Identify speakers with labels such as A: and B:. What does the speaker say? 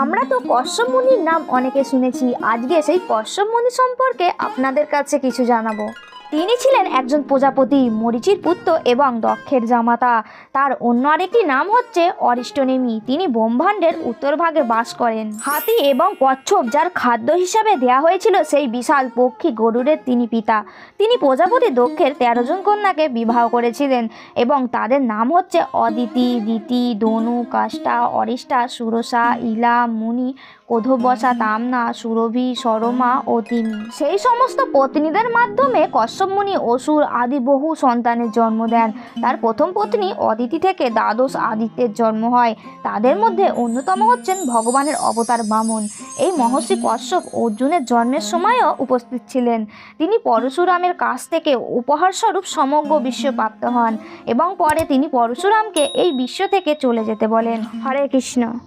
A: আমরা তো কশ্যপ মুনির নাম অনেকে শুনেছি। আজকে সেই কশ্যপ মুনি সম্পর্কে আপনাদের কাছে কিছু জানাব। তিনি ছিলেন একজন প্রজাপতি, মরিচির পুত্র এবং দক্ষের জামাতা। তার অন্য আরেকটি নাম হচ্ছে অরিষ্টনেমি। তিনি ব্রহ্মাণ্ডের উত্তরভাগে বাস করেন। হাতি এবং কচ্ছপ যার খাদ্য হিসাবে দেয়া হয়েছিল সেই বিশাল পক্ষী গরুরের তিনি পিতা। তিনি প্রজাপতি দক্ষের তেরো জন কন্যাকে বিবাহ করেছিলেন এবং তাদের নাম হচ্ছে অদিতি, দিতি, দনু, কাষ্টা, অরিষ্টা, সুরসা, ইলা, মুনি, কোধবসা, তামনা, সুরভি, সরমা ও তিমি। সেই সমস্ত পত্নীদের মাধ্যমে কশ্যপ মুনি অসুর আদি বহু সন্তানের জন্ম দেন। তার প্রথম পত্নী অদিতি থেকে দ্বাদশ আদিত্যের জন্ম হয়। তাদের মধ্যে অন্যতম হচ্ছেন ভগবানের অবতার বামন। এই মহর্ষি কশ্যপ অর্জুনের জন্মের সময়ও উপস্থিত ছিলেন। তিনি পরশুরামের কাছ থেকে উপহারস্বরূপ সমগ্র বিশ্ব প্রাপ্ত হন এবং পরে তিনি পরশুরামকে এই বিশ্ব থেকে চলে যেতে বলেন। হরে কৃষ্ণ।